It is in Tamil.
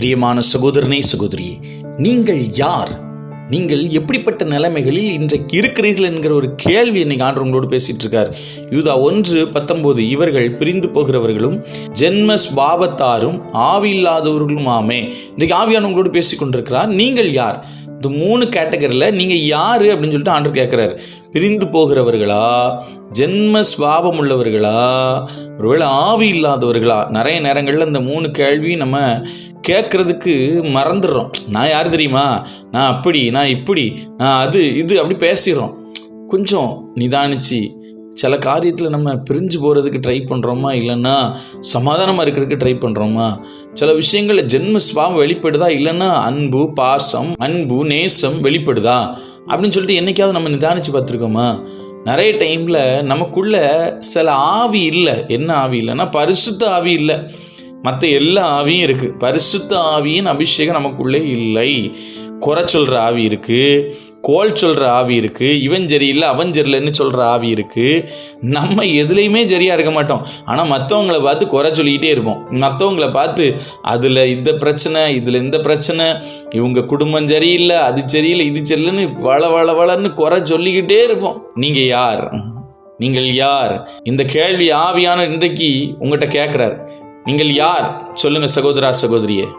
பிரியமான சகோதரனே சகோதரியே நீங்கள் யார்? நீங்கள் எப்படிப்பட்ட நிலைமைகளில் இன்றைக்கு இருக்கிறீர்கள் என்கிற ஒரு கேள்வி இன்னைக்கு ஆண்டு உங்களோடு பேசிட்டு இருக்கார் யூதா ஒன்று பத்தொன்பது இவர்கள் பிரிந்து போகிறவர்களும் ஜென்ம ஸ்வாபத்தாரும் ஆவி இல்லாதவர்களுமாமே இன்றைக்கு ஆவியான உங்களோடு பேசிக் கொண்டிருக்கிறார் நீங்கள் யார்? இந்த மூணு கேட்டகரியில் நீங்கள் யார் அப்படின்னு சொல்லிட்டு ஆண்டர் கேட்குறாரு. பிரிந்து போகிறவர்களா? ஜென்ம ஸ்வாபம் உள்ளவர்களா? ஒருவேளை ஆவி இல்லாதவர்களா? நிறைய நேரங்களில் இந்த மூணு கேள்வி நம்ம கேட்குறதுக்கு மறந்துடுறோம். நான் யார் தெரியுமா? நான் அப்படி நான் இப்படி நான் அது இது அப்படி பேசிடுறோம். கொஞ்சம் நிதானிச்சு சில காரியத்தில் நம்ம பிரிஞ்சு போகிறதுக்கு ட்ரை பண்ணுறோமா இல்லைன்னா சமாதானமாக இருக்கிறதுக்கு ட்ரை பண்ணுறோமா சில விஷயங்களில் ஜென்ம ஸ்வாபம் வெளிப்படுதா இல்லைன்னா அன்பு பாசம் அன்பு நேசம் வெளிப்படுதா? அப்படின்னு சொல்லிட்டு என்னைக்காவது நம்ம நிதானித்து பார்த்துருக்கோமா? நிறைய டைமில் நமக்குள்ள சில ஆவி இல்லை. என்ன ஆவி இல்லைன்னா பரிசுத்த ஆவி இல்லை. மற்ற எல்லா ஆவியும் இருக்குது பரிசுத்த ஆவியின் அபிஷேகம் நமக்குள்ளே இல்லை. குறை சொல்கிற ஆவி இருக்குது கோல் சொல்கிற ஆவி இருக்குது இவன் சரியில்லை அவன் சரியில்லைன்னு சொல்கிற ஆவி இருக்குது நம்ம எதுலேயுமே சரியாக இருக்க மாட்டோம். ஆனால் மற்றவங்கள பார்த்து குறை சொல்லிக்கிட்டே இருப்போம். மற்றவங்களை பார்த்து அதில் இந்த பிரச்சனை இதில் இந்த பிரச்சனை. இவங்க குடும்பம் சரியில்லை அது சரியில்லை இது சரியில்லைன்னு வள வள வளன்னு குறை சொல்லிக்கிட்டே இருப்போம். நீங்கள் யார்? நீங்கள் யார்? இந்த கேள்வி ஆவியான இன்றைக்கு உங்கள்கிட்ட கேட்குறாரு நீங்கள் யார்? சொல்லுங்க சகோதரா சகோதரியே.